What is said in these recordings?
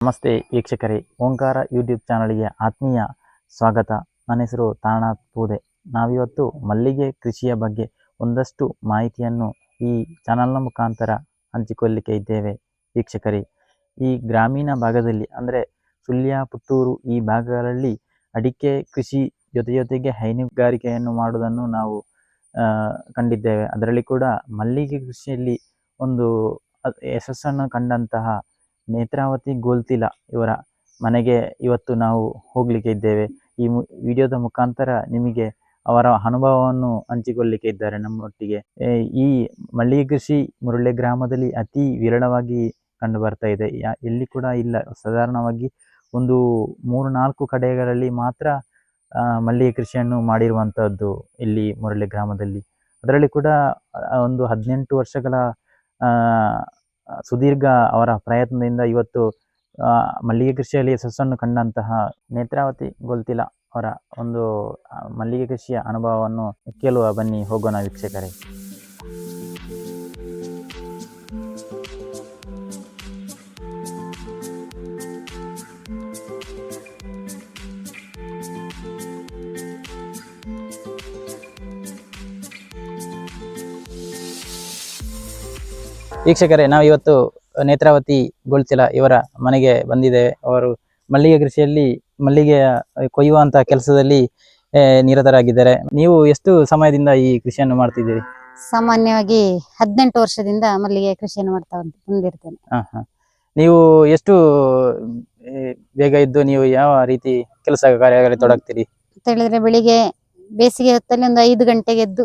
ನಮಸ್ತೆ ವೀಕ್ಷಕರೇ, ಓಂಕಾರ ಯೂಟ್ಯೂಬ್ ಚಾನಲ್ಗೆ ಆತ್ಮೀಯ ಸ್ವಾಗತ. ನನ್ನ ಹೆಸರು ತಾರನಾಥ್ ಪೂದೆ. ನಾವಿವತ್ತು ಮಲ್ಲಿಗೆ ಕೃಷಿಯ ಬಗ್ಗೆ ಒಂದಷ್ಟು ಮಾಹಿತಿಯನ್ನು ಈ ಚಾನಲ್ನ ಮುಖಾಂತರ ಹಂಚಿಕೊಳ್ಳಲಿಕ್ಕೆ ಇದ್ದೇವೆ ವೀಕ್ಷಕರೇ. ಈ ಗ್ರಾಮೀಣ ಭಾಗದಲ್ಲಿ ಅಂದರೆ ಸುಳ್ಯ, ಪುತ್ತೂರು ಈ ಭಾಗಗಳಲ್ಲಿ ಅಡಿಕೆ ಕೃಷಿ ಜೊತೆ ಜೊತೆಗೆ ಹೈನುಗಾರಿಕೆಯನ್ನು ಮಾಡುವುದನ್ನು ನಾವು ಕಂಡಿದ್ದೇವೆ. ಅದರಲ್ಲಿ ಕೂಡ ಮಲ್ಲಿಗೆ ಕೃಷಿಯಲ್ಲಿ ಒಂದು ಯಶಸ್ಸನ್ನು ಕಂಡಂತಹ ನೇತ್ರಾವತಿ ಗೋಲ್ತಿಲ ಇವರ ಮನೆಗೆ ಇವತ್ತು ನಾವು ಹೋಗಲಿಕ್ಕೆ ಇದ್ದೇವೆ. ಈ ವಿಡಿಯೋದ ಮುಖಾಂತರ ನಿಮಗೆ ಅವರ ಅನುಭವವನ್ನು ಹಂಚಿಕೊಳ್ಳಲಿಕ್ಕೆ ಇದ್ದಾರೆ ನಮ್ಮೊಟ್ಟಿಗೆ. ಈ ಮಲ್ಲಿಗೆ ಕೃಷಿ ಮುರುಳೆ ಗ್ರಾಮದಲ್ಲಿ ಅತಿ ವಿರಳವಾಗಿ ಕಂಡು ಬರ್ತಾ ಇದೆ ಎಲ್ಲಿ ಕೂಡ ಇಲ್ಲ. ಸಾಧಾರಣವಾಗಿ ಒಂದು ಮೂರು ನಾಲ್ಕು ಕಡೆಗಳಲ್ಲಿ ಮಾತ್ರ ಮಲ್ಲಿಗೆ ಕೃಷಿಯನ್ನು ಮಾಡಿರುವಂಥದ್ದು ಇಲ್ಲಿ ಮುರಳಿ ಗ್ರಾಮದಲ್ಲಿ. ಅದರಲ್ಲಿ ಕೂಡ ಒಂದು ಹದಿನೆಂಟು ವರ್ಷಗಳ ಸುದೀರ್ಘ ಅವರ ಪ್ರಯತ್ನದಿಂದ ಇವತ್ತು ಮಲ್ಲಿಗೆ ಕೃಷಿಯಲ್ಲಿ ಯಶಸ್ಸನ್ನು ಕಂಡಂತಹ ನೇತ್ರಾವತಿ ಗೊಲ್ತಿಲ ಅವರ ಒಂದು ಮಲ್ಲಿಗೆ ಕೃಷಿಯ ಅನುಭವವನ್ನು ಕೇಳುವ ಬನ್ನಿ ಹೋಗೋಣ ವೀಕ್ಷಕರೇ. ವೀಕ್ಷಕರೇ ನಾವು ಇವತ್ತು ನೇತ್ರಾವತಿ ಗೋಳ್ತಿಲ ಇವರ ಮನೆಗೆ ಬಂದಿದೆ ಅವರು ಮಲ್ಲಿಗೆ ಕೃಷಿಯಲ್ಲಿ ಮಲ್ಲಿಗೆಯ ಕೊಯ್ಯುವಂತಹ ಕೆಲಸದಲ್ಲಿ ನಿರತರಾಗಿದ್ದಾರೆ. ನೀವು ಎಷ್ಟು ಸಮಯದಿಂದ ಈ ಕೃಷಿಯನ್ನು ಮಾಡ್ತಿದ್ದೀರಿ? ಸಾಮಾನ್ಯವಾಗಿ ಹದಿನೆಂಟು ವರ್ಷದಿಂದ ಮಲ್ಲಿಗೆ ಕೃಷಿಯನ್ನು ಮಾಡ್ತಾ ಬಂದ್- ಬಂದಿರ್ತೇನೆ. ನೀವು ಎಷ್ಟು ಬೇಗ ಇದ್ದು ನೀವು ಯಾವ ರೀತಿ ಕೆಲಸ ಕಾರ್ಯಗಳಲ್ಲಿ ತೊಡಗ್ತೀರಿ? ಅಂತ ಹೇಳಿದ್ರೆ ಬೆಳಿಗ್ಗೆ ಬೇಸಿಗೆ ಹೊತ್ತಲ್ಲಿ ಒಂದು ಐದು ಗಂಟೆಗೆ ಎದ್ದು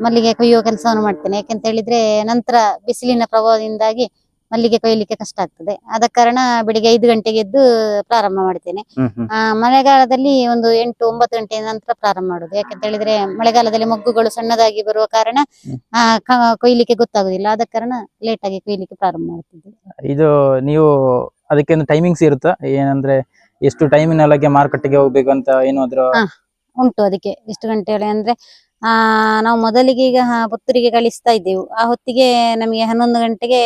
ಮಲ್ಲಿಗೆ ಕೊಯ್ಯುವ ಕೆಲಸವನ್ನು ಮಾಡ್ತೇನೆ. ಯಾಕೆಂತ ಹೇಳಿದ್ರೆ ನಂತರ ಬಿಸಿಲಿನ ಪ್ರಭಾವದಿಂದಾಗಿ ಮಲ್ಲಿಗೆ ಕೊಯ್ಯಲಿಕ್ಕೆ ಕಷ್ಟ ಆಗ್ತದೆ. ಆದ ಕಾರಣ ಬೆಳಿಗ್ಗೆ ಐದು ಗಂಟೆಗೆ ಎದ್ದು ಪ್ರಾರಂಭ ಮಾಡ್ತೇನೆ. ಆ, ಮಳೆಗಾಲದಲ್ಲಿ ಒಂದು ಎಂಟು ಒಂಬತ್ತು ಗಂಟೆಯ ನಂತರ ಪ್ರಾರಂಭ ಮಾಡುದು. ಯಾಕಂತ ಹೇಳಿದ್ರೆ ಮಳೆಗಾಲದಲ್ಲಿ ಮೊಗ್ಗುಗಳು ಸಣ್ಣದಾಗಿ ಬರುವ ಕಾರಣ. ಆ, ಕ- ಕೊಯ್ಲಿಕ್ಕೆ ಗೊತ್ತಾಗುದಿಲ್ಲ. ಆದ ಕಾರಣ ಲೇಟ್ ಆಗಿ ಕೊಯ್ಲಿಕ್ಕೆ ಪ್ರಾರಂಭ ಮಾಡ್ತಿದ್ದೆ ಇದು ನೀವು ಅದಕ್ಕೆ ಒಂದು ಟೈಮಿಂಗ್ಸ್ ಇರುತ್ತಾ? ಏನಂದ್ರೆ ಎಷ್ಟು ಟೈಮಿನೊಳಗೆ ಮಾರುಕಟ್ಟೆಗೆ ಹೋಗ್ಬೇಕು ಅಂತ ಏನಾದ್ರು. ಉಂಟು ಅದಕ್ಕೆ. ಎಷ್ಟು ಗಂಟೆ ಅಂದ್ರೆ ಆ ನಾವು ಮೊದಲಿಗೆ ಈಗ ಪುತ್ತೂರಿಗೆ ಕಳಿಸ್ತಾ ಇದ್ದೆವು. ಆ ಹೊತ್ತಿಗೆ ನಮಗೆ ಹನ್ನೊಂದು ಗಂಟೆಗೆ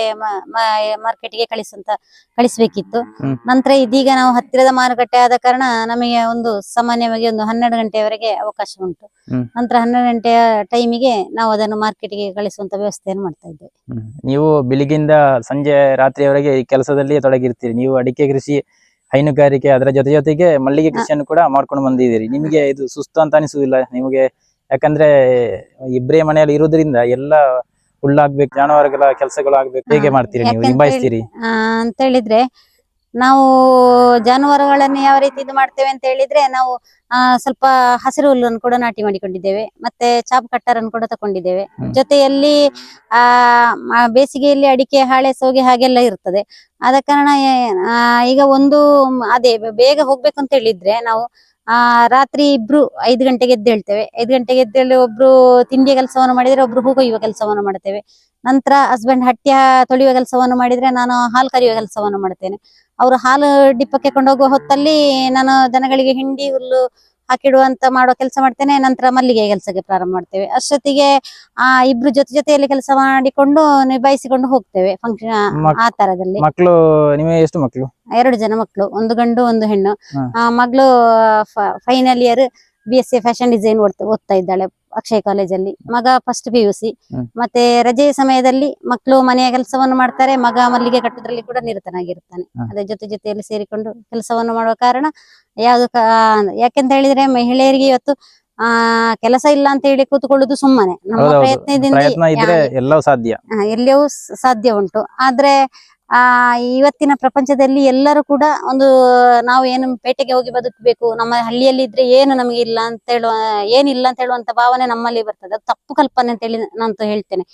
ಮಾರ್ಕೆಟ್ಗೆ ಕಳಿಸಂತ ಕಳಿಸ್ಬೇಕಿತ್ತು. ನಂತರ ಇದೀಗ ನಾವು ಹತ್ತಿರದ ಮಾರುಕಟ್ಟೆ ಆದ ಕಾರಣ ನಮಗೆ ಒಂದು ಸಾಮಾನ್ಯವಾಗಿ ಒಂದು ಹನ್ನೆರಡು ಗಂಟೆಯವರೆಗೆ ಅವಕಾಶ ಉಂಟು. ನಂತರ ಹನ್ನೆರಡು ಗಂಟೆಯ ಟೈಮಿಗೆ ನಾವು ಅದನ್ನು ಮಾರ್ಕೆಟ್ಗೆ ಕಳಿಸುವಂತ ವ್ಯವಸ್ಥೆಯನ್ನು ಮಾಡ್ತಾ ಇದ್ದೇವೆ. ನೀವು ಬೆಳಿಗ್ಗೆಯಿಂದ ಸಂಜೆ ರಾತ್ರಿಯವರೆಗೆ ಈ ಕೆಲಸದಲ್ಲಿ ತೊಡಗಿರ್ತೀರಿ. ನೀವು ಅಡಿಕೆ ಕೃಷಿ ಹೈನುಗಾರಿಕೆ ಅದರ ಜೊತೆ ಜೊತೆಗೆ ಮಲ್ಲಿಗೆ ಕೃಷಿಯನ್ನು ಕೂಡ ಮಾಡ್ಕೊಂಡು ಬಂದಿದ್ದೀರಿ. ನಿಮಗೆ ಇದು ಸುಸ್ತು ಅಂತ ಅನಿಸುವುದಿಲ್ಲ. ನಿಮಗೆ ಯಾಕಂದ್ರೆ ಇಬ್ಬರೇ ಮನೆಯಲ್ಲಿ ಇರೋದ್ರಿಂದ ಎಲ್ಲ ಹುಲ್ಲಾಗ್ಬೇಕು ಜಾನುವಾರುಗಳ ಕೆಲಸಗಳು ಆಗ್ಬೇಕು ಹೇಗೆ ಮಾಡ್ತೀರಿ ನೀವು ನಿಭಾಯಿಸ್ತೀರಿ? ಆ, ಅಂತ ಹೇಳಿದ್ರೆ ನಾವು ಜಾನುವಾರುಗಳನ್ನು ಯಾವ ರೀತಿ ಇದು ಮಾಡ್ತೇವೆ ಅಂತ ಹೇಳಿದ್ರೆ ನಾವು ಆ, ಸ್ವಲ್ಪ ಹಸಿರು ಹುಲ್ಲನ್ನು ಕೂಡ ನಾಟಿ ಮಾಡಿಕೊಂಡಿದ್ದೇವೆ. ಮತ್ತೆ ಚಾಪ್ ಕಟ್ಟರ್ ಅನ್ನು ಕೂಡ ತಕೊಂಡಿದ್ದೇವೆ. ಜೊತೆಯಲ್ಲಿ ಆ ಬೇಸಿಗೆಯಲ್ಲಿ ಅಡಿಕೆ ಹಾಳೆ ಸೋಗೆ ಹಾಗೆಲ್ಲ ಇರ್ತದೆ. ಆದ ಕಾರಣ ಈಗ ಒಂದು ಅದೇ ಬೇಗ ಹೋಗ್ಬೇಕು ಅಂತ ಹೇಳಿದ್ರೆ ನಾವು ಆ ರಾತ್ರಿ ಇಬ್ರು ಐದು ಗಂಟೆಗೆ ಎದ್ದೇಳ್ತೇವೆ ಐದು ಗಂಟೆಗೆ ಎದ್ದೇಳಿ ಒಬ್ರು ತಿಂಡಿಯ ಕೆಲಸವನ್ನು ಮಾಡಿದ್ರೆ ಒಬ್ರು ಹೂ ಕೊಯ್ಯುವ ಕೆಲಸವನ್ನು ಮಾಡ್ತೇವೆ. ನಂತರ ಹಸ್ಬೆಂಡ್ ಹಟ್ಟಿಯ ತೊಳೆಯುವ ಕೆಲಸವನ್ನು ಮಾಡಿದ್ರೆ ನಾನು ಹಾಲು ಕರೆಯುವ ಕೆಲಸವನ್ನು ಮಾಡ್ತೇನೆ. ಅವರು ಹಾಲು ಡಿಪ್ಪಕ್ಕೆ ಕೊಂಡೋಗುವ ಹೊತ್ತಲ್ಲಿ ನಾನು ದನಗಳಿಗೆ ಹಿಂಡಿ ಹುಲ್ಲು ಹಾಕಿಡುವಂತ ಮಾಡೋ ಕೆಲಸ ಮಾಡ್ತೇನೆ. ನಂತರ ಮಲ್ಲಿಗೆ ಕೆಲಸಕ್ಕೆ ಪ್ರಾರಂಭ ಮಾಡ್ತೇವೆ. ಅಷ್ಟೊತ್ತಿಗೆ ಆ ಇಬ್ರು ಜೊತೆ ಜೊತೆಯಲ್ಲಿ ಕೆಲಸ ಮಾಡಿಕೊಂಡು ನಿಭಾಯಿಸಿಕೊಂಡು ಹೋಗ್ತೇವೆ ಫಂಕ್ಷನ್ ಆ ತರದಲ್ಲಿ ಮಕ್ಕಳು ನಿಮಗೆ ಎಷ್ಟು ಮಕ್ಕಳು ಎರಡು ಜನ ಮಕ್ಕಳು ಒಂದು ಗಂಡು ಒಂದು ಹೆಣ್ಣು. ಆ ಮಗಳು final year B S C fashion design ಓದ್ತಾ ಇದ್ದಾಳೆ. ಅಕ್ಷಯ್ ಕಾಲೇಜಲ್ಲಿ ಮಗ ಫಸ್ಟ್ ಪಿ ಯು ಸಿ ಮತ್ತೆ ರಜೆಯ ಸಮಯದಲ್ಲಿ ಮಕ್ಕಳು ಮನೆಯ ಕೆಲಸವನ್ನು ಮಾಡ್ತಾರೆ ಮಗ ಮಲ್ಲಿಗೆ ಕಟ್ಟೋದ್ರಲ್ಲಿ ಕೂಡ ನಿರತನಾಗಿರ್ತಾನೆ ಅದ್ರ ಅದೇ ಜೊತೆ ಜೊತೆಯಲ್ಲಿ ಸೇರಿಕೊಂಡು ಕೆಲಸವನ್ನು ಮಾಡುವ ಕಾರಣ ಯಾವ್ದು ಯಾಕೆಂತ ಹೇಳಿದ್ರೆ ಮಹಿಳೆಯರಿಗೆ ಇವತ್ತು ಆ ಕೆಲಸ ಇಲ್ಲ ಅಂತ ಹೇಳಿ ಕೂತ್ಕೊಳ್ಳುದು ಸುಮ್ಮನೆ. ನಮ್ಮ ಪ್ರಯತ್ನದಿಂದ ಎಲ್ಲವೂ ಸಾಧ್ಯ ಉಂಟು. ಆದ್ರೆ ಆ, ಇವತ್ತಿನ ಪ್ರಪಂಚದಲ್ಲಿ ಎಲ್ಲರೂ ಕೂಡ ಒಂದು ನಾವು ಏನು ಪೇಟೆಗೆ ಹೋಗಿ ಬದುಕಬೇಕು, ನಮ್ಮ ಹಳ್ಳಿಯಲ್ಲಿ ಇದ್ರೆ ಏನು ನಮಗೆ ಇಲ್ಲ ಅಂತ ಹೇಳುವ, ಏನಿಲ್ಲ ಅಂತ ಹೇಳುವಂತ ಭಾವನೆ ನಮ್ಮಲ್ಲಿ ಬರ್ತದೆ. ಅದು ತಪ್ಪು ಕಲ್ಪನೆ ಅಂತ ಹೇಳಿ ನಾನು ಹೇಳ್ತೇನೆ.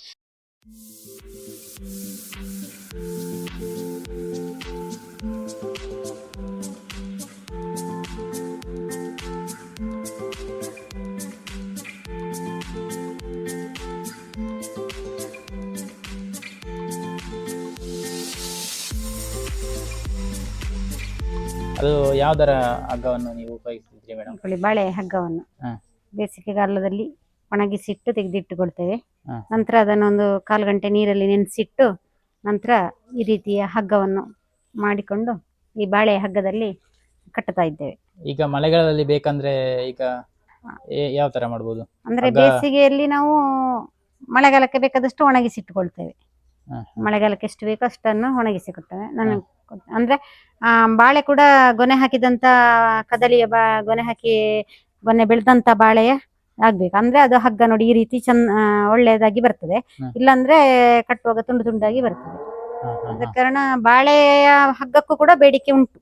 ಅದು ಯಾವ್ದರ ಹಗ್ಗವನ್ನು ನೀವು ಉಪಯೋಗಿಸಿದ್ರಿ ಮೇಡಮ್ ಬಾಳೆ ಹಗ್ಗವನ್ನು. ಹ. ಬೇಸಿಗೆಗಾಲದಲ್ಲಿ ಒಣಗಿಸಿಟ್ಟು ತೆಗೆದಿಟ್ಟುಕೊಳ್ತೇವೆ. ನಂತರ ನಂತರ ಅದನ್ನೊಂದು ಕಾಲು ಗಂಟೆ ನೀರಲ್ಲಿ ನೆನೆಸಿಟ್ಟು ನಂತರ ಈ ರೀತಿಯ ಹಗ್ಗವನ್ನು ಮಾಡಿಕೊಂಡು ಈ ಬಾಳೆ ಹಗ್ಗದಲ್ಲಿ ಕಟ್ಟುತ್ತಾ ಇದ್ದೇವೆ. ಈಗ ಮಳೆಗಾಲದಲ್ಲಿ ಬೇಕಂದ್ರೆ ಈಗ ಏ- ಯಾವ ತರ ಮಾಡ್ಬೋದು? ಅಂದ್ರೆ ಹಗ್ಗ- ಬೇಸಿಗೆಯಲ್ಲಿ ನಾವು ಮಳೆಗಾಲಕ್ಕೆ ಬೇಕಾದಷ್ಟು ಒಣಗಿಸಿಟ್ಟುಕೊಳ್ತೇವೆ. ಮಳೆಗಾಲಕ್ಕೆ ಎಷ್ಟು ಬೇಕೋ ಅಷ್ಟನ್ನು ಒಣಗಿಸಿಕೊಳ್ತೇವೆ ನಾನು ಕೊಡ್- ಅಂದ್ರೆ ಆ ಬಾಳೆ ಕೂಡ ಗೊನೆ ಹಾಕಿದಂತ ಕದಲಿಯ ಬಾ ಗೊನೆ ಹಾಕಿ ಗೊನೆ ಬೆಳೆದಂತ ಬಾಳೆಯ ಆಗ್ಬೇಕು. ಅಂದ್ರೆ ಅದು ಹಗ್ಗ ನೋಡಿ ಈ ರೀತಿ ಚಂದ ಒಳ್ಳೇದಾಗಿ ಒಳ್ಳೆಯದಾಗಿ ಬರ್ತದೆ. ಇಲ್ಲಾಂದ್ರೆ ಕಟ್ಟುವಾಗ ತುಂಡು ತುಂಡಾಗಿ ಬರ್ತದೆ. ಆದ ಕಾರಣ ಬಾಳೆಯ ಹಗ್ಗಕ್ಕೂ ಕೂಡ ಬೇಡಿಕೆ ಉಂಟು.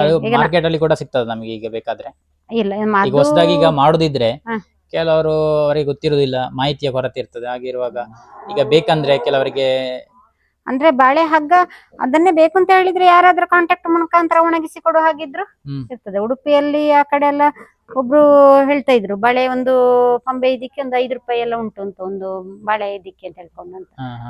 ಅದು ಮಾರ್ಕೆಟ್ ಅಲ್ಲಿ ಕೂಡ ಸಿಗ್ತದೆ ನಮಗೆ ಈಗ ಬೇಕಾದ್ರೆ. ಇಲ್ಲ ಈಗ ಅದು- ಹೊಸದಾಗಿ ಈಗ ಮಾಡುದಿದ್ರೆ. ಕೆಲವರು ಅವರಿಗೆ ಗೊತ್ತಿರುವುದಿಲ್ಲ ಮಾಹಿತಿಯ ಕೊರತೆ ಇರ್ತದೆ. ಹಾಗಿರುವಾಗ ಈಗ ಬೇಕಂದ್ರೆ ಕೆಲವರಿಗೆ ಅಂದ್ರೆ ಬಾಳೆ ಹಗ್ಗ ಅದನ್ನೇ ಬೇಕು ಅಂತ ಹೇಳಿದ್ರೆ ಯಾರಾದ್ರೂ ಕಾಂಟ್ಯಾಕ್ಟ್ ಮುಖಾಂತರ ಒಣಗಿಸಿ ಕೊಡುವ ಹಾಗಿದ್ರು. ಇರ್ತದೆ ಉಡುಪಿಯಲ್ಲಿ ಆ ಕಡೆ ಎಲ್ಲ ಒಬ್ರು ಹೇಳ್ತಾ ಇದ್ರು ಬಾಳೆ ಒಂದು ಪಂಬೆ ಇದಕ್ಕೆ ಒಂದು ಐದು ರೂಪಾಯಿ ಎಲ್ಲ ಉಂಟು ಅಂತ ಒಂದು ಬಾಳೆ ಇದಕ್ಕೆ ಅಂತ ಹೇಳ್ಕೊಂಡು ಅಂತ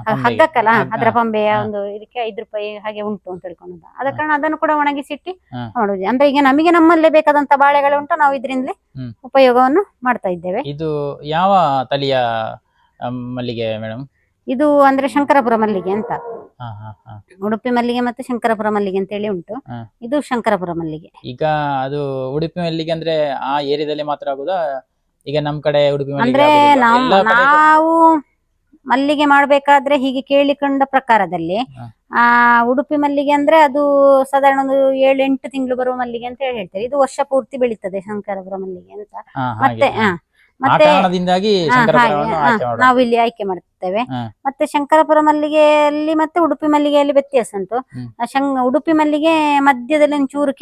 ಅದು. ಹಗ್ಗಕ್ಕಲ್ಲ ಅದ್ರ ಪಂಬೆಯ ಒಂದು ಇದಕ್ಕೆ ಐದು ರೂಪಾಯಿ ಹಾಗೆ ಉಂಟು ಅಂತ ಹೇಳ್ಕೊಂಡಂತ. ಆದ ಕಾರಣ ಅದನ್ನು ಕೂಡ ಒಣಗಿಸಿಟ್ಟು. ಮಾಡುದು. ಅಂದ್ರೆ ಈಗ ನಮಗೆ ನಮ್ಮಲ್ಲೇ ಬೇಕಾದಂತ ಬಾಳೆಗಳು ಉಂಟು ನಾವು ಇದರಿಂದಲೇ. ಉಪಯೋಗವನ್ನು ಮಾಡ್ತಾ ಇದ್ದೇವೆ. ಇದು ಯಾವ ತಳಿಯ ಮಲ್ಲಿಗೆ ಮೇಡಮ್ ಇದು ಅಂದ್ರೆ ಶಂಕರಪುರ ಮಲ್ಲಿಗೆ ಅಂತ. ಹಾ ಹಾ ಹಾ. ಉಡುಪಿ ಮಲ್ಲಿಗೆ ಮತ್ತೆ ಶಂಕರಪುರ ಮಲ್ಲಿಗೆ ಅಂತ ಹೇಳಿ ಉಂಟು. ಹ. ಇದು ಶಂಕರಪುರ ಮಲ್ಲಿಗೆ ಈಗ ಅದು ಉಡುಪಿ ಮಲ್ಲಿಗೆ ಅಂದ್ರೆ ಆ ಏರಿಯಾದಲ್ಲಿ ಮಾತ್ರ ಆಗುದಾ? ಈಗ ನಮ್ ಕಡೆ ಉಡುಪಿ ಮಲ್ಲಿಗೆ ಅಂದ್ರೆ ಆಗುದಿಲ್ವಾ? ನಾವು ಎಲ್ಲ ಕಡೆ ನಾವು ಮಲ್ಲಿಗೆ ಮಾಡ್ಬೇಕಾದ್ರೆ ಹೀಗೆ ಕೇಳಿಕೊಂಡ ಪ್ರಕಾರದಲ್ಲಿ ಹ. ಆ ಉಡುಪಿ ಮಲ್ಲಿಗೆ ಅಂದ್ರೆ ಅದು ಸಾಧಾರಣ ಒಂದು ಏಳು ಎಂಟು ತಿಂಗಳು ಬರುವ ಮಲ್ಲಿಗೆ ಅಂತ ಹೇಳಿ ಹೇಳ್ತಾರೆ ಇದು ವರ್ಷ ಪೂರ್ತಿ ಬೆಳೀತದೆ ಶಂಕರಪುರ ಮಲ್ಲಿಗೆ ಅಂತ. ಹಾ, ಮತ್ತೆ ಹಾ. ಹ, ಆ ಮತ್ತೆ ಕಾರಣದಿಂದಾಗಿ ಹಾಗೆ ಆಯ್ಕೆ ನಾವು ಇಲ್ಲಿ ಆಯ್ಕೆ ಮಾಡ್ತೇವೆ ಹ. ಮತ್ತೆ ಶಂಕರಪುರ ಮಲ್ಲಿಗೆಯಲ್ಲಿ ಮತ್ತೆ ಉಡುಪಿ ಮಲ್ಲಿಗೆಯಲ್ಲಿ ವ್ಯತ್ಯಾಸ ಉಂಟು ಹ್ಮ್. ಆ ಶಂ ಉಡುಪಿ ಮಲ್ಲಿಗೆ ಮಧ್ಯದಲ್ಲಿ ಒಂಚೂರು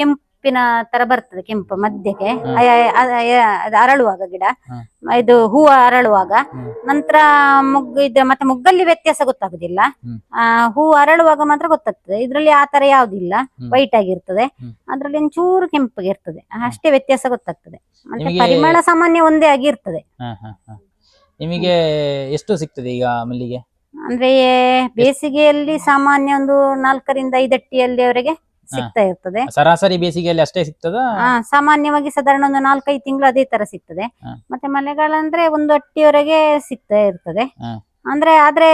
ಕೆಂಪಿನ ತರ ಬರ್ತದೆ ಕೆಂಪು ಮಧ್ಯಕ್ಕೆ. ಹ್ಮ್. ಅಯ- ಅಯ- ಅಯ- ಅದು ಅರಳುವಾಗ ಗಿಡ. ಇದು ಹೂವು ಅರಳುವಾಗ. ನಂತರ ಮುಗ್ಗು ಇದು ಮತ್ತೆ ಮುಗ್ಗಲ್ಲಿ ವ್ಯತ್ಯಾಸ ಗೊತ್ತಾಗುದಿಲ್ಲ. ಹ್ಮ್. ಆ ಹೂ ಅರಳುವಾಗ ಮಾತ್ರ ಗೊತ್ತಾಗ್ತದೆ. ಇದ್ರಲ್ಲಿ ಆ ತರ ಯಾವ್ದಿಲ್ಲ. ಹ್ಮ್. ವೈಟ್ ಆಗಿರ್ತದೆ. ಹ್ಮ್. ಅದ್ರಲ್ಲಿ ಒಂಚೂರು ಕೆಂಪಗೆ ಇರ್ತದೆ. ಅಷ್ಟೇ ವ್ಯತ್ಯಾಸ ಗೊತ್ತಾಗ್ತದೆ. ಮತ್ತೆ ನಿಮಗೆ- ಪರಿಮಳ ಸಾಮಾನ್ಯ ಒಂದೇ ಆಗಿರ್ತದೆ. ಹಾ, ಹಾ, ಹಾ. ನಿಮಗೆ ಎಷ್ಟು ಸಿಗ್ತದೆ ಈಗ ಮಲ್ಲಿಗೆ? ಅಂದ್ರೆ ಬೇಸಿಗೆಯಲ್ಲಿ ಸಾಮಾನ್ಯ ಒಂದು ನಾಲ್ಕರಿಂದ ಐದು ಅಟ್ಟಿಯಲ್ಲಿವರೆಗೆ ಸಿಗ್ತಾ ಇರ್ತದೆ. ಸರಾಸರಿ ಬೇಸಿಗೆಯಲ್ಲಿ ಅಷ್ಟೇ ಸಿಗ್ತದೆ? ಸಾಮಾನ್ಯವಾಗಿ ಸಾಧಾರಣ ಒಂದು ನಾಲ್ಕೈದು ತಿಂಗಳು ಅದೇ ತರ ಸಿಗ್ತದೆ. ಮತ್ತೆ ಮಳೆಗಾಲ ಅಂದ್ರೆ ಒಂದು ಅಟ್ಟಿಯವರೆಗೆ ಸಿಗ್ತಾ ಇರ್ತದೆ. ಅಂದ್ರೆ ಆದ್ರೆ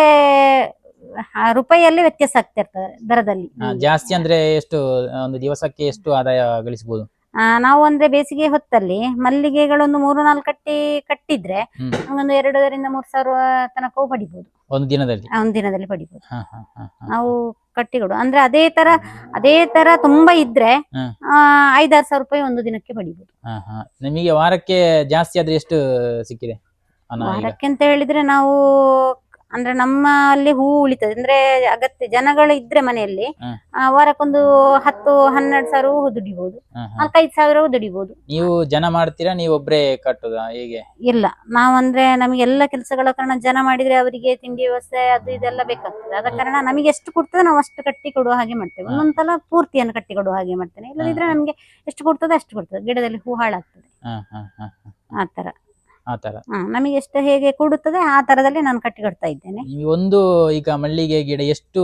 ರೂಪಾಯಿಯಲ್ಲಿ ವ್ಯತ್ಯಾಸ ಆಗ್ತಾ ಇರ್ತದೆ ದರದಲ್ಲಿ. ಜಾಸ್ತಿ ಅಂದ್ರೆ ಎಷ್ಟು ಒಂದು ದಿವಸಕ್ಕೆ ಎಷ್ಟು ಆದಾಯ ಗಳಿಸಬಹುದು? ನಾವು ಅಂದ್ರೆ ಬೇಸಿಗೆ ಹೊತ್ತಲ್ಲಿ ಮಲ್ಲಿಗೆಗಳೊಂದು ಮೂರು ನಾಲ್ಕು ಕಟ್ಟಿ ಕಟ್ಟಿದ್ರೆ. ಒಂದು ಎರಡರಿಂದ ಮೂರು ಸಾವಿರ ತನಕ ಪಡಿಬಹುದು ಒಂದು ದಿನದಲ್ಲಿ? ಒಂದು ದಿನದಲ್ಲಿ ಪಡಿಬಹುದು. ನಾವು ಕಟ್ಟಿಕೊಡು ಅಂದ್ರೆ ಅದೇ ತರ ಅದೇ ತರ ತುಂಬಾ ಇದ್ರೆ ಐದಾರು ಸಾವಿರ ರೂಪಾಯಿ ಒಂದು ದಿನಕ್ಕೆ ಪಡಿಬಹುದು. ನಿಮಗೆ ವಾರಕ್ಕೆ ಜಾಸ್ತಿ ಆದ್ರೆ ಎಷ್ಟು ಸಿಕ್ಕಿದೆ? ವಾರಕ್ಕೆ ಅಂತ ಹೇಳಿದ್ರೆ ನಾವು ಅಂದ್ರೆ ನಮ್ಮಲ್ಲಿ ಹೂ ಉಳಿತದೆ. ಅಂದ್ರೆ ಅಗತ್ಯ ಜನಗಳು ಇದ್ರೆ ಮನೆಯಲ್ಲಿ ಹ. ಆ, ವಾರಕ್ಕೊಂದು ಹತ್ತು ಹನ್ನೆರಡು ಸಾವಿರ ಹೂ ದುಡಿಬಹುದು ಹಾ, ಹಾ. ನಾಲ್ಕೈದು ಸಾವಿರವೂ ದುಡಿಬಹುದು ನೀವು ಜನ ಮಾಡ್ತೀರಾ? ನೀವು ಒಬ್ರೇ ಕಟ್ಟುದಾ? ಹೇಗೆ? ಇಲ್ಲ. ನಾವಂದ್ರೆ ನಮಗೆ ಎಲ್ಲ ಕೆಲಸಗಳ ಕಾರಣ ಜನ ಮಾಡಿದ್ರೆ ಅವರಿಗೆ ತಿಂಡಿ ವ್ಯವಸ್ಥೆ ಅದು ಇದೆಲ್ಲ ಬೇಕಾಗ್ತದೆ. ಆದ ಕಾರಣ ನಮಗೆ ಎಷ್ಟು ಕೊಡ್ತದೆ ನಾವು ಅಷ್ಟು ಕಟ್ಟಿ ಕೊಡುವ ಹಾಗೆ ಮಾಡ್ತೇವೆ. ಹಾ. ಒಂದೊಂದ್ಸಲ ಪೂರ್ತಿಯನ್ನು ಕಟ್ಟಿ ಕೊಡುವ ಹಾಗೆ ಮಾಡ್ತೇನೆ. ಇಲ್ಲದಿದ್ರೆ ಹಾ. ನಮ್ಗೆ ಎಷ್ಟು ಕೊಡ್ತದೆ ಅಷ್ಟು ಕೊಡ್ತದೆ. ಗಿಡದಲ್ಲಿ ಹೂ ಹಾಳಾಗ್ತದೆ. ಆತರ ಹಾ, ಹಾ, ಹಾ. ಆ ತರ. ಆ ತರ ಹಾ ನಮಗೆ ಎಷ್ಟು ಹೇಗೆ ಕೂಡುತ್ತದೆ ಆ ತರದಲ್ಲಿ ನಾನು ಕಟ್ಟಿ ಕೊಡ್ತಾ ಇದ್ದೇನೆ. ಈ ಒಂದು ಈಗ ಮಲ್ಲಿಗೆ ಗಿಡ ಎಷ್ಟು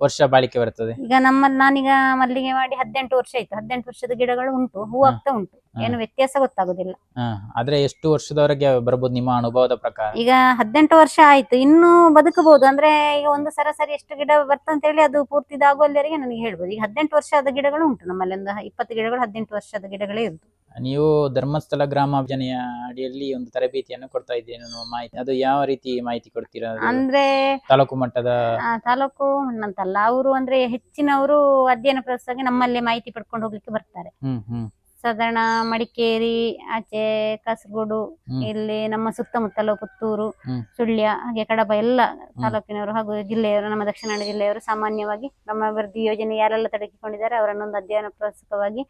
ವರ್ಷ ಬಾಳಿಕೆ ಬರ್ತದೆ? ಈಗ ನಮ್ಮ ನಾನೀಗ ಮಲ್ಲಿಗೆ ಮಾಡಿ ಹದಿನೆಂಟು ವರ್ಷ ಆಯ್ತು. ಹದಿನೆಂಟು ವರ್ಷದ ಗಿಡಗಳು ಉಂಟು ಹೂ ಹಾ. ಆಗ್ತಾ ಉಂಟು. ಹಾ. ಏನು ವ್ಯತ್ಯಾಸ ಗೊತ್ತಾಗುದಿಲ್ಲ. ಹಾ ಆದ್ರೆ ಎಷ್ಟು ವರ್ಷದವರೆಗೆ ಬರ್ಬೋದು ನಿಮ್ಮ ಅನುಭವದ ಪ್ರಕಾರ? ಈಗ ಹದಿನೆಂಟು ವರ್ಷ ಆಯ್ತು. ಇನ್ನೂ ಬದುಕಬಹುದು. ಅಂದ್ರೆ ಈಗ ಒಂದು ಸರಾಸರಿ ಎಷ್ಟು ಗಿಡ ಬರ್ತಂತ ಹೇಳಿ ಅದು ಪೂರ್ತಿ ಇದಾಗುವಲ್ಲಿವರೆಗೆ ನನಗೆ ಹೇಳ್ಬೋದು. ಈಗ ಹದಿನೆಂಟು ವರ್ಷದ ಗಿಡಗಳು ಉಂಟು. ನಮ್ಮಲ್ಲಿ ಒಂದು ಇಪ್ಪತ್ತು ಗಿಡಗಳು ಹದಿನೆಂಟು ವರ್ಷದ ಗಿಡಗಳೇ ಇರುದು ನೀವು ಧರ್ಮಸ್ಥಳ ಗ್ರಾಮಾಭಿಜನೆಯ ಅಡಿಯಲ್ಲಿ ಒಂದು ತರಬೇತಿಯನ್ನು ಕೊಡ್ತಾ ಇದ್ದೇನೆ ಅನ್ನುವ ಮಾಹಿತಿ. ಅದು ಯಾವ ರೀತಿ ಮಾಹಿತಿ ಕೊಡ್ತೀರಾ? ಅದು ಅಂದ್ರೆ ತಾಲೂಕು ಮಟ್ಟದ ಆ, ತಾಲೂಕು ಅಂತಲ್ಲ ಅವರು ಅಂದ್ರೆ ಹೆಚ್ಚಿನವರು ಅಧ್ಯಯನ ಪ್ರವಾಸಕ್ಕೆ ನಮ್ಮಲ್ಲೇ ಮಾಹಿತಿ ಪಡ್ಕೊಂಡು ಹೋಗ್ಲಿಕ್ಕೆ ಬರ್ತಾರೆ. ಹ್ಮ್ ಹ್ಮ್. ಸಾಧಾರಣ ಮಡಿಕೇರಿ ಆಚೆ ಕಾಸರಗೋಡು ಇಲ್ಲಿ ನಮ್ಮ ಸುತ್ತಮುತ್ತಲು ಪುತ್ತೂರು. ಸುಳ್ಯ ಹಾಗೆ ಕಡಬ ಎಲ್ಲ ತಾಲೂಕಿನವರು ಹಾಗೂ ಜಿಲ್ಲೆಯವರು ನಮ್ಮ ದಕ್ಷಿಣ ಕನ್ನಡ ಜಿಲ್ಲೆಯವರು ಸಾಮಾನ್ಯವಾಗಿ ನಮ್ಮ ಅಭಿವೃದ್ಧಿ ಯೋಜನೆ ಯಾರೆಲ್ಲ ತೊಡಗಿಕೊಂಡಿದ್ದಾರೆ ಅವರನ್ನೊಂದು ಅಧ್ಯಯನ ಪ್ರಸ್ತುತವಾಗಿ.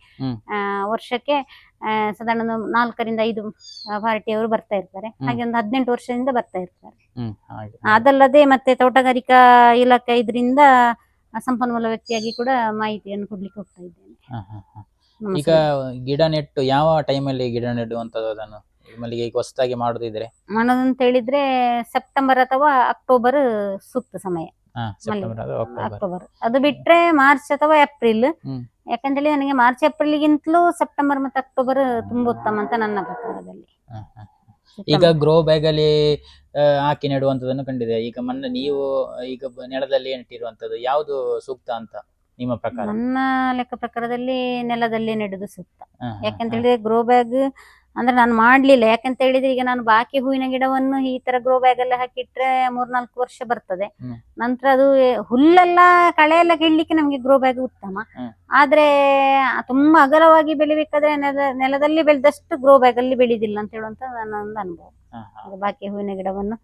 ವರ್ಷಕ್ಕೆ ಸಾಧಾರಣ ಒಂದು ನಾಲ್ಕರಿಂದ ಐದು ಪಾರ್ಟಿಯವರು ಬರ್ತಾ ಇರ್ತಾರೆ. ಹಾಗೆ ಒಂದು ಹದಿನೆಂಟು ವರ್ಷದಿಂದ ಬರ್ತಾ ಇರ್ತಾರೆ. ಅದಲ್ಲದೆ ಮತ್ತೆ ತೋಟಗಾರಿಕಾ ಇಲಾಖೆ ಇದರಿಂದ ಸಂಪನ್ಮೂಲ ವ್ಯಕ್ತಿಯಾಗಿ ಕೂಡ ಮಾಹಿತಿಯನ್ನು ಕೊಡ್ಲಿಕ್ಕೆ ಹೋಗ್ತಾ ಇದ್ದೇನೆ. ಈಗ ಗಿಡ ನೆಟ್ಟು ಯಾವ ಟೈಮಲ್ಲಿ ಗಿಡ ನೆಡುವಂತದ್ದು ಅದನ್ನು? ಮಲ್ಲಿಗೆ ಈಗ ಹೊಸದಾಗಿ ಮಾಡುದಿದ್ರೆ? ಮಾಡೋದಂತ ಹೇಳಿದ್ರೆ ಸೆಪ್ಟೆಂಬರ್ ಅಥವಾ ಅಕ್ಟೋಬರ್ ಸೂಕ್ತ ಸಮಯ. ಹಾ ಸೆಪ್ಟೆಂಬರ್ ಅದು ಅಕ್ಟೋಬರ್. ಅಕ್ಟೋಬರ್. ಅದು ಬಿಟ್ರೆ ಮಾರ್ಚ್ ಅಥವಾ ಏಪ್ರಿಲ್. ಹ್ಮ್. ಯಾಕಂತೇಳಿ ನನಗೆ ಮಾರ್ಚ್ ಏಪ್ರಿಲ್ಗಿಂತಲೂ ಸೆಪ್ಟೆಂಬರ್ ಮತ್ತೆ ಅಕ್ಟೋಬರ್ ತುಂಬಾ ಉತ್ತಮ ಅಂತ ನನ್ನ ಪ್ರಕಾರದಲ್ಲಿ. ಹಾ, ಹಾ. ಈಗ ಗ್ರೋ ಬ್ಯಾಗ್ ಅಲ್ಲಿ ಆ, ಹಾಕಿ ನೆಡುವಂತದನ್ನು ಕಂಡಿದೆ. ಈಗ ಮೊನ್ನೆ ನೀವು ಈಗ ಬ- ನೆಲದಲ್ಲಿ ನೆಟ್ಟಿರುವಂತದ್ದು ಯಾವುದು ಸೂಕ್ತ ಅಂತ? ನಿಮ್ಮ ಪ್ರಕಾರ? ನನ್ನ ಲೆಕ್ಕ ಪ್ರಕಾರದಲ್ಲಿ ನೆಲದಲ್ಲಿ ನೆಡುದು ಸೂಕ್ತ ಯಾಕಂತ ಹೇಳಿದ್ರೆ ಗ್ರೋ ಬ್ಯಾಗ್ ಅಂದ್ರೆ ನಾನು ಮಾಡ್ಲಿಲ್ಲ. ಯಾಕಂತ ಹೇಳಿದ್ರೆ ಈಗ ನಾನು ಬಾಕಿ ಹೂವಿನ ಗಿಡವನ್ನು ಈ ತರ ಗ್ರೋ ಬ್ಯಾಗ್ ಎಲ್ಲ ಹಾಕಿಟ್ರೆ ಮೂರ್ನಾಲ್ಕು ವರ್ಷ ಬರ್ತದೆ. ನಂತರ ಅದು ಹುಲ್ಲೆಲ್ಲ ಕಳೆ ಎಲ್ಲ ಕೀಳ್ಲಿಕ್ಕೆ ನಮ್ಗೆ ಗ್ರೋ ಬ್ಯಾಗ್ ಉತ್ತಮ. ಆದ್ರೆ ತುಂಬಾ ಅಗಲವಾಗಿ ಬೆಳಿಬೇಕಾದ್ರೆ ನೆಲ ನೆಲದಲ್ಲಿ ಬೆಳೆದಷ್ಟು ಗ್ರೋ ಬ್ಯಾಗ್ ಅಲ್ಲಿ ಬೆಳೆದಿಲ್ಲ ಅಂತ ಹೇಳುವಂತ ನನ್ನ ಒಂದು ಅನುಭವ. ಬಾಕಿ ಹೂವಿನ ಗಿಡವನ್ನು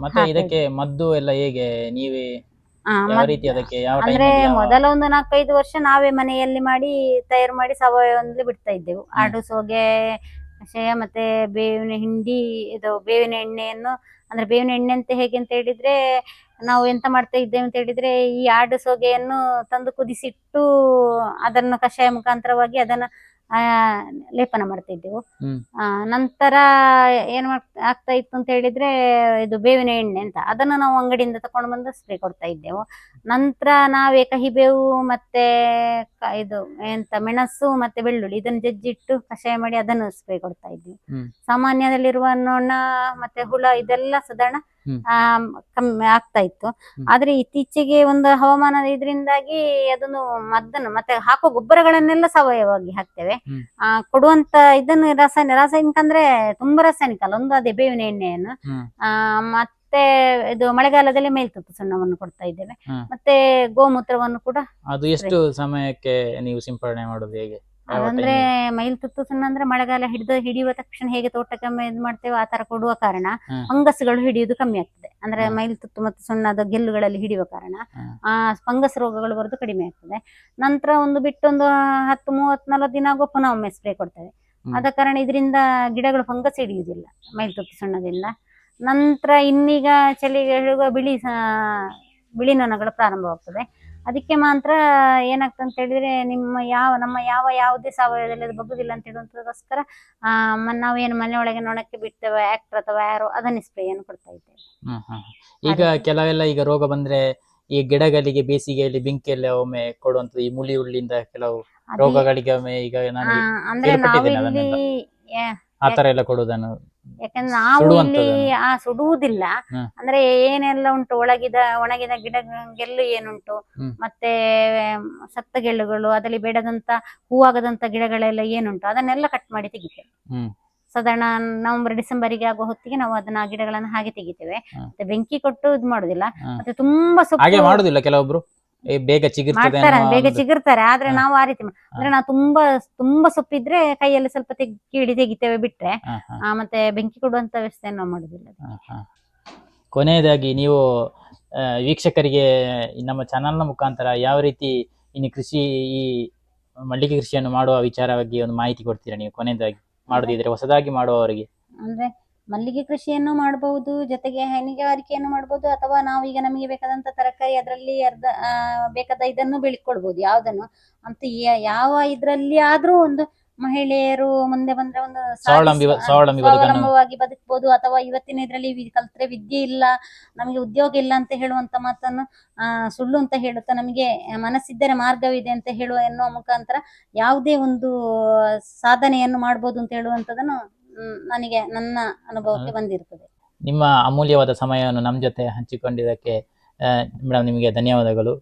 ಮತ್ತೆ ಇದಕ್ಕೆ ಮದ್ದು ಎಲ್ಲ ಹೇಗೆ? ನೀವೇ ಯಾವ ರೀತಿ ಅದಕ್ಕೆ ಯಾವ ಅಂದ್ರೆ ಮೊದಲ ಒಂದು ನಾಲ್ಕೈದು ವರ್ಷ ನಾವೇ ಮನೆಯಲ್ಲಿ ಮಾಡಿ ತಯಾರು ಮಾಡಿ ಸಾವಯವದಲ್ಲಿ ಬಿಡ್ತಾ ಇದ್ದೆವು. ಆಡು ಸೋಗೆ ಕಷಾಯ ಮತ್ತೆ ಬೇವಿನ ಹಿಂಡಿ ಇದು ಬೇವಿನ ಎಣ್ಣೆಯನ್ನು ಅಂದ್ರೆ ಬೇವಿನ ಎಣ್ಣೆ ಅಂತ ಹೇಗೆ ಅಂತ ಹೇಳಿದ್ರೆ ನಾವು ಎಂತ ಮಾಡ್ತಾ ಇದ್ದೇವೆ ಅಂತ ಹೇಳಿದ್ರೆ ಈ ಆಡು ಸೋಗೆಯನ್ನು ತಂದು ಕುದಿಸಿಟ್ಟು ಅದನ್ನು ಕಷಾಯ ಮುಖಾಂತರವಾಗಿ ಅದನ್ನ ಆ ಲೇಪನ ಮಾಡ್ತಾ ಇದ್ದೆವು ಹ್ಮ್. ಆ ನಂತರ ಏನ್ ಮಾಡ್ ಆಗ್ತಾ ಇತ್ತು ಅಂತ ಹೇಳಿದ್ರೆ ಇದು ಬೇವಿನ ಎಣ್ಣೆ ಅಂತ. ಅದನ್ನು ನಾವು ಅಂಗಡಿಯಿಂದ ತಕೊಂಡು ಬಂದು ಸ್ಪ್ರೇ ಕೊಡ್ತಾ ಇದ್ದೆವು. ನಂತರ ನಾವೇ ಕಹಿಬೇವು ಮತ್ತೆ ಇದು ಎಂತ ಮೆಣಸು ಮತ್ತೆ ಬೆಳ್ಳುಳ್ಳಿ ಇದನ್ನು ಜಜ್ಜಿಟ್ಟು ಕಷಾಯ ಮಾಡಿ ಅದನ್ನು ಸ್ಪ್ರೇ ಕೊಡ್ತಾ ಇದ್ವಿ. ಸಾಮಾನ್ಯದಲ್ಲಿರುವ ನೊಣ ಮತ್ತೆ ಹುಳ ಇದೆಲ್ಲ ಸಾಧಾರಣ. ಆ ಕಮ್ಮಿ ಆಗ್ತಾ ಇತ್ತು. ಆದ್ರೆ ಇತ್ತೀಚೆಗೆ ಒಂದು ಹವಾಮಾನ ಇದರಿಂದಾಗಿ ಅದನ್ನು ಮದ್ದನ್ನು ಮತ್ತೆ ಹಾಕೋ ಗೊಬ್ಬರಗಳನ್ನೆಲ್ಲ ಸಾವಯವವಾಗಿ ಹಾಕ್ತೇವೆ. ಆ ಕೊಡುವಂತ ಇದನ್ನು ರಾಸಾಯನಿಕ ರಾಸಾಯನಿಕ ಅಂದ್ರೆ ತುಂಬಾ ರಾಸಾಯನಿಕ ಅಲ್ಲ ಒಂದು ಅದೇ ಬೇವಿನ ಎಣ್ಣೆಯನ್ನು. ಆ ಮತ್ತೆ ಇದು ಮಳೆಗಾಲದಲ್ಲಿ ಮೇಲ್ತುತ್ತು ಸುಣ್ಣವನ್ನು ಕೊಡ್ತಾ ಇದ್ದೇವೆ. ಮತ್ತೆ ಗೋಮೂತ್ರವನ್ನು ಕೂಡ ಅದು ಎಷ್ಟು ಸಮಯಕ್ಕೆ ನೀವು ಸಿಂಪಡಣೆ ಮಾಡೋದು ಹೇಗೆ? ಅಂದ್ರೆ ಮೈಲ್ ತುತ್ತು ಮೈಲ್ತುತ್ತು ಸುಣ್ಣ ಅಂದ್ರೆ ಮಳೆಗಾಲ ಹಿಡಿದು ಹಿಡಿಯುವ ತಕ್ಷಣ ಹೇಗೆ ತೋಟಕ್ಕೆ ಇದು ಮಾಡ್ತೇವೆ ಆ ತರ ಕೊಡುವ ಕಾರಣ ಫಂಗಸ್ಗಳು ಹಿಡಿಯುವುದು ಕಮ್ಮಿ ಆಗ್ತದೆ. ಅಂದ್ರೆ ಮೈಲ್ ತುತ್ತು ಮತ್ತು ಸುಣ್ಣದ ಗೆಲ್ಲುಗಳಲ್ಲಿ ಹಿಡಿಯುವ ಕಾರಣ ಆ ಫಂಗಸ್ ರೋಗಗಳು ಬರೋದು ಕಡಿಮೆ ಆಗ್ತದೆ. ನಂತರ ಒಂದು ಬಿಟ್ಟೊಂದು ಹತ್ತು ಮೂವತ್ ನಲವತ್ತು ದಿನ ಆಗುವ ಪುನಃ ಒಮ್ಮೆ ಸ್ಪ್ರೇ ಕೊಡ್ತೇವೆ. ಆದ ಕಾರಣ ಇದರಿಂದ ಗಿಡಗಳು ಫಂಗಸ್ ಹಿಡಿಯುವುದಿಲ್ಲ ಮೈಲ್ತುತ್ತು ಸುಣ್ಣದಿಂದ. ನಂತರ ಇನ್ನೀಗ ಚಳಿಗೆ ಹೇಳುವ ಬಿಳಿ ಸ- ಬಿಳಿ ನೊಣಗಳು ಪ್ರಾರಂಭವಾಗ್ತದೆ ಅದಕ್ಕೆ ಮಾತ್ರ ಏನಾಗ್ತದೆ ಅಂತ ಹೇಳಿದ್ರೆ ನಿಮ್ಮ ಯಾವ ನಮ್ಮ ಯಾವ ಯಾವುದೇ ಸಾವಯವದಲ್ಲಿ ಅದು ಬಗ್ಗುದಿಲ್ಲ ಅಂತ ಹೇಳುವಂತದಕ್ಕೋಸ್ಕರ ಆ ಮ- ನಾವೇನು ಮನೆಯೊಳಗೆ ನೊಣಕ್ಕೆ ಬಿಡ್ತೇವೆ ಆಕ್ಟರ್ ಅಥವಾ ಯಾರು ಅದನ್ನ ಸ್ಪ್ರೇಯನ್ನು ಕೊಡ್ತಾ ಇದ್ದೇವೆ. ಈಗ ಕೆಲವೆಲ್ಲ ಈಗ ರೋಗ ಬಂದ್ರೆ ಈ ಗಿಡಗಳಿಗೆ ಬೇಸಿಗೆಯಲ್ಲಿ ಬೆಂಕಿಯಲ್ಲಿ ಒಮ್ಮೆ ಕೊಡುವಂತದ್ದು ಈ ಮುಳಿ ಹುಳ್ಳಿಂದ ಕೆಲವು ರೋಗಗಳಿಗೆ ಒಮ್ಮೆ ಈಗ ನಾನು ಅಂದ್ರೆ ನಾವಿಲ್ಲಿ ಆತರ ಎಲ್ಲ ಕೊಡುವುದನ್ನು. ಯಾಕಂದ್ರೆ ನಾವು ಇಲ್ಲಿ ಆ ಸುಡುವುದಿಲ್ಲ. ಅಂದ್ರೆ ಏನೆಲ್ಲ ಉಂಟು? ಒಳಗಿದ ಒಣಗಿದ ಗಿಡ ಗೆಲ್ಲು ಏನುಂಟು ಮತ್ತೆ ಸತ್ತ ಗೆಲ್ಲುಗಳು ಅದರಲ್ಲಿ ಬೇಡದಂತ ಹೂವಾಗದಂತ ಗಿಡಗಳೆಲ್ಲ ಏನುಂಟು? ಅದನ್ನೆಲ್ಲ ಕಟ್ ಮಾಡಿ ತೆಗಿತೇವೆ. ಸಾಧಾರಣ ನವೆಂಬರ್ ಡಿಸೆಂಬರಿಗೆ ಆಗುವ ಹೊತ್ತಿಗೆ ನಾವು ಅದನ್ನ ಗಿಡಗಳನ್ನ ಹಾಗೆ ತೆಗಿತೇವೆ. ಮತ್ತೆ ಬೆಂಕಿ ಕೊಟ್ಟು ಇದು ಮಾಡುದಿಲ್ಲ ಮತ್ತೆ ತುಂಬಾ ಸೊಪ್ಪು ಮಾಡುದಿಲ್ಲ ಕೆಲವೊಬ್ರು? ಏ, ಬೇಗ ಚಿಗುರ್ತದೆ ಮಾಡ್ತಾರೆ ಅನ್ನುವ ಬೇಗ ಚಿಗಿರ್ತಾರೆ ಚಿಗುರ್ತಾರೆ. ಆದ್ರೆ ಹಾ. ನಾವು ಆ ರೀತಿ ಮಾ- ಅಂದ್ರೆ ನಾವು ತುಂಬಾ ತುಂಬಾ ಸೊಪ್ಪಿದ್ರೆ ಕೈಯಲ್ಲಿ ಸ್ವಲ್ಪ ತೆಗ್ ಕೀಳಿ ತೆಗಿತೇವೆ ಬಿಟ್ರೆ ಹ, ಹ, ಆ, ಮತ್ತೆ ಬೆಂಕಿ ಕೊಡುವಂತ ವ್ಯವಸ್ಥೆ ನಾವು ಮಾಡುದಿಲ್ಲ ಹ, ಹ. ಕೊನೆಯದಾಗಿ ನೀವು ಆ, ವೀಕ್ಷಕರಿಗೆ ಈ ನಮ್ಮ ಚಾನಲ್ನ ಮುಖಾಂತರ ಯಾವ ರೀತಿ ಇನ್ನು ಕೃಷಿ ಈ ಮಲ್ಲಿಗೆ ಕೃಷಿಯನ್ನು ಮಾಡುವ ವಿಚಾರವಾಗಿ ಒಂದು ಮಾಹಿತಿ ಕೊಡ್ತೀರಾ ನೀವು? ಕೊನೆಯದಾಗಿ ಮಾಡುದಿದ್ರೆ ಹೊಸದಾಗಿ ಮಾಡುವವರಿಗೆ. ಅಂದ್ರೆ ಮಲ್ಲಿಗೆ ಕೃಷಿಯನ್ನು ಮಾಡಬಹುದು ಜೊತೆಗೆ ಹೈನುಗಾರಿಕೆಯನ್ನು ಮಾಡಬಹುದು ಅಥವಾ ನಾವೀಗ ನಮಗೆ ಬೇಕಾದಂತ ತರಕಾರಿ ಅದರಲ್ಲಿ ಅರ್ಧ ಬೇಕಾದ ಇದನ್ನು ಬೆಳಿಕೊಳ್ಬಹುದು ಯಾವ್ದನ್ನು? ಅಂತ ಯಾವ ಇದ್ರಲ್ಲಿ ಆದ್ರೂ ಒಂದು ಮಹಿಳೆಯರು ಮುಂದೆ ಬಂದ್ರೆ ಒಂದು ಸ್ವಾವಲಂಬವಾಗಿ ಬದುಕಬಹುದು ಅಥವಾ ಇವತ್ತಿನ ಇದ್ರಲ್ಲಿ ಕಲ್ತ್ರೆ ವಿದ್ಯೆ ಇಲ್ಲ ನಮಗೆ ಉದ್ಯೋಗ ಇಲ್ಲ ಅಂತ ಹೇಳುವಂತ ಮಾತನ್ನು ಆ ಸುಳ್ಳು ಅಂತ ಹೇಳುತ್ತಾ ನಮಗೆ ಮನಸ್ಸಿದ್ದರೆ ಮಾರ್ಗವಿದೆ ಅಂತ ಹೇಳುವ ಎನ್ನುವ ಮುಖಾಂತರ ಯಾವುದೇ ಒಂದು ಸಾಧನೆಯನ್ನು ಮಾಡಬಹುದು ಅಂತ ಹೇಳುವಂತದನ್ನು ನನಗೆ ನನ್ನ ಅನುಭವಕ್ಕೆ ಬಂದಿರುತ್ತದೆ ನಿಮ್ಮ ಅಮೂಲ್ಯವಾದ ಸಮಯವನ್ನು ನಮ್ಮ ಜೊತೆ ಹಂಚಿಕೊಂಡಿದ್ದಕ್ಕೆ ಮೇಡಮ್ ನಿಮಗೆ ಧನ್ಯವಾದಗಳು.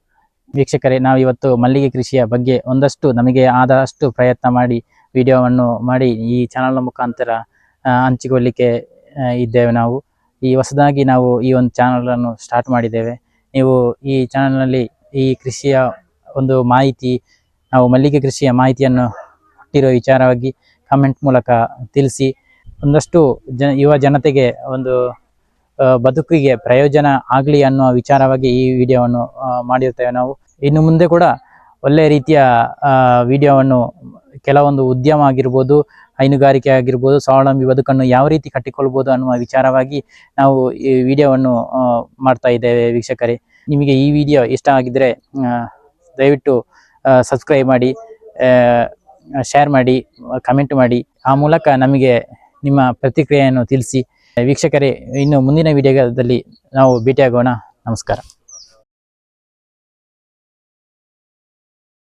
ವೀಕ್ಷಕರೇ ನಾವು ಇವತ್ತು ಮಲ್ಲಿಗೆ ಕೃಷಿಯ ಬಗ್ಗೆ ಒಂದಷ್ಟು ನಮಗೆ ಆದಷ್ಟು ಪ್ರಯತ್ನ ಮಾಡಿ ವಿಡಿಯೋವನ್ನು ಮಾಡಿ ಈ ಚಾನಲ್ನ ಮುಖಾಂತರ ಹಂಚಿಕೊಳ್ಳಿಕ್ಕೆ ಇದ್ದೇವೆ ನಾವು. ಈ ಹೊಸದಾಗಿ ನಾವು ಈ ಒಂದು ಚಾನಲನ್ನು ಸ್ಟಾರ್ಟ್ ಮಾಡಿದ್ದೇವೆ. ನೀವು ಈ ಚಾನಲ್ನಲ್ಲಿ ಈ ಕೃಷಿಯ ಒಂದು ಮಾಹಿತಿ ನಾವು ಮಲ್ಲಿಗೆ ಕೃಷಿಯ ಮಾಹಿತಿಯನ್ನು ಕೊಟ್ಟಿರೋ ವಿಚಾರವಾಗಿ ಕಮೆಂಟ್ ಮೂಲಕ ತಿಳಿಸಿ ಒಂದಷ್ಟು ಜನ ಯುವ ಜನತೆಗೆ ಒಂದು ಬದುಕಿಗೆ ಪ್ರಯೋಜನ ಆಗಲಿ ಅನ್ನುವ ವಿಚಾರವಾಗಿ ಈ ವಿಡಿಯೋವನ್ನು ಮಾಡಿರ್ತೇವೆ ನಾವು. ಇನ್ನು ಮುಂದೆ ಕೂಡ ಒಳ್ಳೆಯ ರೀತಿಯ ವಿಡಿಯೋವನ್ನು ಕೆಲವೊಂದು ಉದ್ಯಮ ಆಗಿರ್ಬೋದು, ಹೈನುಗಾರಿಕೆ ಆಗಿರ್ಬೋದು, ಸ್ವಾವಲಂಬಿ ಬದುಕನ್ನು ಯಾವ ರೀತಿ ಕಟ್ಟಿಕೊಳ್ಬೋದು ಅನ್ನುವ ವಿಚಾರವಾಗಿ ನಾವು ಈ ವಿಡಿಯೋವನ್ನು ಮಾಡ್ತಾ ಇದ್ದೇವೆ ವೀಕ್ಷಕರೇ. ನಿಮಗೆ ಈ ವಿಡಿಯೋ ಇಷ್ಟ ಆಗಿದ್ದರೆ ದಯವಿಟ್ಟು ಸಬ್ಸ್ಕ್ರೈಬ್ ಮಾಡಿ ಶೇರ್ ಮಾಡಿ, ಕಮೆಂಟ್ ಮಾಡಿ. ಆ ಮೂಲಕ ನಮಗೆ ನಿಮ್ಮ ಪ್ರತಿಕ್ರಿಯೆಯನ್ನು ತಿಳಿಸಿ. ವೀಕ್ಷಕರೇ ಇನ್ನು ಮುಂದಿನ ವಿಡಿಯೋದಲ್ಲಿ ನಾವು ಭೇಟಿಯಾಗೋಣ. ನಮಸ್ಕಾರ.